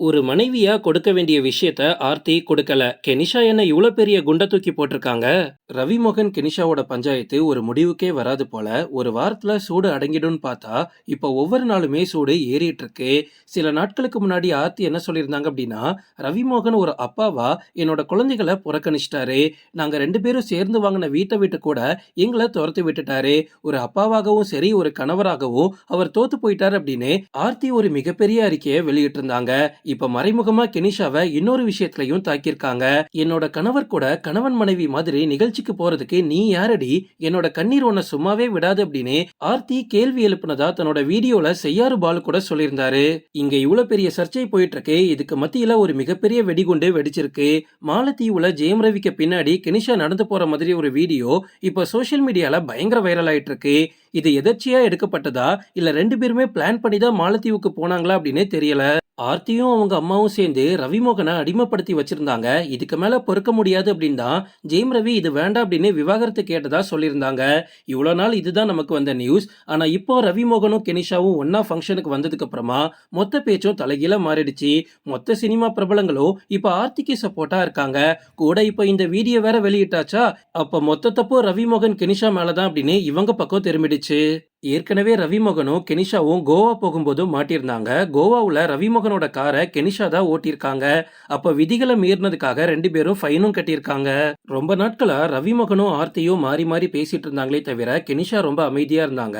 ஒரு மனைவியா கொடுக்க வேண்டிய விஷயத்த ஆர்த்தி கொடுக்கல. கெனிஷா என்ன இவ்வளவு பெரிய குண்ட தூக்கி போட்டிருக்காங்க? ரவிமோகன் கெனிஷாவோட பஞ்சாயத்து ஒரு முடிவுக்கே வராது போல. ஒரு வாரத்துல சூடு அடங்கிடும்னு பார்த்தா இப்ப ஒவ்வொரு நாளுமே சூடு ஏறிட்டு இருக்கு சில நாட்களுக்கு முன்னாடி ஆர்த்தி என்ன சொல்லியிருந்தாங்க அப்படின்னா ரவிமோகன் ஒரு அப்பாவா என்னோட குழந்தைகளை புறக்கணிச்சிட்டாரு. நாங்க ரெண்டு பேரும் சேர்ந்து வாங்கின வீட்டை விட்டு கூட எங்களை துரத்து விட்டுட்டாரு. ஒரு அப்பாவாகவும் சரி ஒரு கணவராகவும் அவர் தோத்து போயிட்டாரு அப்படின்னு ஆர்த்தி ஒரு மிகப்பெரிய அறிக்கையை வெளியிட்டு இருந்தாங்க இப்ப மறைமுகமா கெனிஷாவை இன்னொரு விஷயத்திலையும் தாக்கியிருக்காங்க. என்னோட கணவர் கூட கணவன் மனைவி மாதிரி நிகழ்ச்சிக்கு போறதுக்கு நீ யாரடி? என்னோட கண்ணீர் உன்னை சும்மாவே விடாது அப்படின்னு ஆர்த்தி கேள்வி எழுப்புனதா தன்னோட வீடியோல செய்யாறு பாலு கூட சொல்லியிருந்தாரு. இங்க இவ்வளவு பெரிய சர்ச்சை போயிட்டு இருக்கு இதுக்கு மத்தியில ஒரு மிகப்பெரிய வெடிகுண்டு வெடிச்சிருக்கு. மாலத்தீவுல ஜெயம் ரவிக்கு பின்னாடி கெனிஷா நடந்து போற மாதிரி ஒரு வீடியோ இப்ப சோஷியல் மீடியால பயங்கர வைரல் ஆயிட்டு இருக்கு இது எதர்ச்சியா எடுக்கப்பட்டதா? இல்ல ரெண்டு பேருமே பிளான் பண்ணி தான் மாலத்தீவுக்கு போனாங்களா அப்படின்னே தெரியல. ஆர்த்தியும் அவங்க அம்மாவும் சேர்ந்து ரவிமோகனை அடிமைப்படுத்தி வச்சிருந்தாங்க. இதுக்கு மேல பொறுக்க முடியாது அப்படின்னு தான் ஜெயம் ரவி இது வேண்டாம் அப்படின்னு விவாகரத்து கேட்டதா சொல்லியிருந்தாங்க. இவ்வளோ நாள் இதுதான் நமக்கு வந்த நியூஸ். ஆனா இப்போ ரவிமோகனும் கெனிஷாவும் ஒன்னா ஃபங்க்ஷனுக்கு வந்ததுக்கு அப்புறமா மொத்த பேச்சும் தலைகீழ மாறிடுச்சு. மொத்த சினிமா பிரபலங்களும் இப்போ ஆர்த்திக்கு சப்போர்ட்டா இருக்காங்க. கூட இப்போ இந்த வீடியோ வேற வெளியிட்டாச்சா? அப்ப மொத்த ரவிமோகன் கெனிஷா மேலதான் அப்படின்னு இவங்க பக்கம் திரும்பிடுச்சு. ஏற்கனவே ரவிமோகனும் கெனிஷாவும் கோவா போகும்போது மாட்டியிருந்தாங்க. கோவாவில் ரவிமோகனோட காரை கெனிஷா தான் ஓட்டியிருக்காங்க. அப்போ விதிகளை மீறினதுக்காக ரெண்டு பேரும் ஃபைனும் கட்டியிருக்காங்க. ரொம்ப நாட்களாக ரவிமோகனும் ஆர்த்தியும் மாறி மாறி பேசிட்டு இருந்தாங்களே தவிர கெனிஷா ரொம்ப அமைதியாக இருந்தாங்க.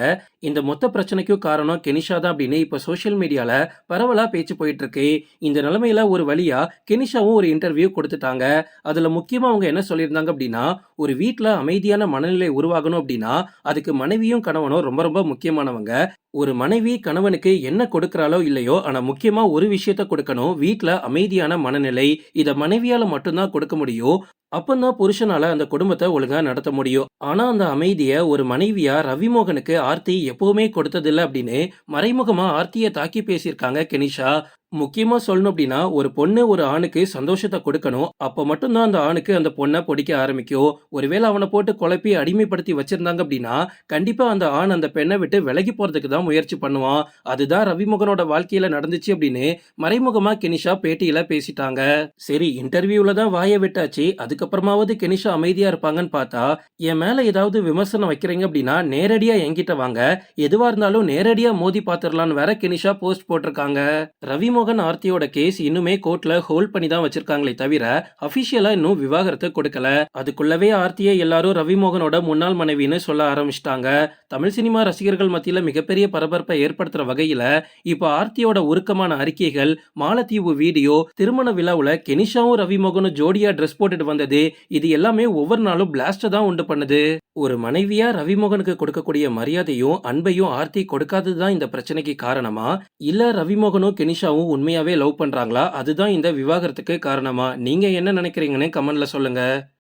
இந்த மொத்த பிரச்சனைக்கும் காரணம் கெனிஷா தான் அப்படின்னு இப்போ சோஷியல் மீடியாவில் பரவலாக பேச்சு போயிட்டு இருக்கு இந்த நிலைமையில ஒரு வழியா கெனிஷாவும் ஒரு இன்டர்வியூ கொடுத்துட்டாங்க. அதில் முக்கியமாக அவங்க என்ன சொல்லியிருந்தாங்க அப்படின்னா ஒரு வீட்டில் அமைதியான மனநிலை உருவாகணும் அப்படின்னா அதுக்கு மனைவியும் கணவனும் ரொம்ப ரொம்ப முக்கியமானவங்க. ஒரு மனைவி கணவனுக்கு என்ன கொடுக்கறாளோ இல்லையோ ஆனா முக்கியமா ஒரு விஷயத்த கொடுக்கணும். வீட்டுல அமைதியான மனநிலை இத மனைவியால மட்டும்தான் கொடுக்க முடியும். அப்பந்தான் புருஷனால அந்த குடும்பத்தை ஒழுங்கா நடத்த முடியும். ஆனா அந்த அமைதிய ஒரு மனைவியா ரவிமோகனுக்கு ஆர்த்தி எப்பவுமே கொடுத்ததில்ல அப்படின்னு மறைமுகமா ஆர்த்தியை தாக்கி பேசியிருக்காங்க கெனிஷா. முக்கியமா சொல்லணும் அப்படின்னா ஒரு பொண்ணு ஒரு ஆணுக்கு சந்தோஷத்தை கொடுக்கணும். அப்ப மட்டும்தான் அந்த ஆணுக்கு அந்த பொண்ணை பிடிக்க ஆரம்பிக்கும். ஒருவேளை அவனை போட்டு குழப்பி அடிமைப்படுத்தி வச்சிருந்தாங்க அப்படின்னா கண்டிப்பா அந்த ஆண் அந்த பெண்ணை விட்டு விலகி போறதுக்கு தான் முயற்சி பண்ணுவான். அதுதான் ரவிமோகனோட வாழ்க்கையில நடந்துச்சு அப்படின்னு மறைமுகமா கெனிஷா பேட்டியில பேசிட்டாங்க. சரி இன்டர்வியூல தான் வாய விட்டாச்சு. அதுக்கப்புறமாவது கெனிஷா அமைதியா இருப்பாங்கன்னு பார்த்தா என் மேல ஏதாவது விமர்சனம் வைக்கிறீங்க அப்படின்னா நேரடியா என்கிட்ட வாங்க. எதுவா இருந்தாலும் நேரடியா மோதி பாத்துரலான்னு வேற கெனிஷா போஸ்ட் போட்டிருக்காங்க. ரவிமோகன் ஆர்த்தியோட கேஸ் இன்னுமே கோர்ட்ல ஹோல்ட் பண்ணி தான் வச்சிருக்காங்களே தவிர அபிஷியலா இன்னும் விவாகரத்தை கொடுக்கல. அதுக்குள்ளவே ஆர்த்தியை எல்லாரும் ரவிமோகனோட முன்னாள் மனைவின்னு சொல்ல ஆரம்பிச்சிட்டாங்க. தமிழ் சினிமா ரசிகர்கள் மத்தியில மிகப்பெரிய பரபரப்பை ஏற்படுத்துற வகையில இப்போ ஆர்த்தியோட உருக்கமான அறிக்கைகள் மாலத்தீவு வீடியோ திருமண விழாவுல கெனிஷாவும் ரவிமோகனும் ஜோடியா ட்ரெஸ் போட்டுட்டு வந்தது இது எல்லாமே ஒவ்வொரு நாளும் பிளாஸ்ட தான் உண்டு பண்ணுது. ஒரு மனைவியா ரவிமோகனுக்கு கொடுக்கக்கூடிய மரியாதையும் அன்பையும் ஆர்த்தி கொடுக்காததுதான் இந்த பிரச்சனைக்கு காரணமா? இல்ல ரவிமோகனும் கெனிஷாவும் உண்மையாவே லவ் பண்றாங்களா? அதுதான் இந்த விவாகரத்துக்கு காரணமா? நீங்க என்ன நினைக்கிறீங்கன்னு கமெண்ட்ல சொல்லுங்க.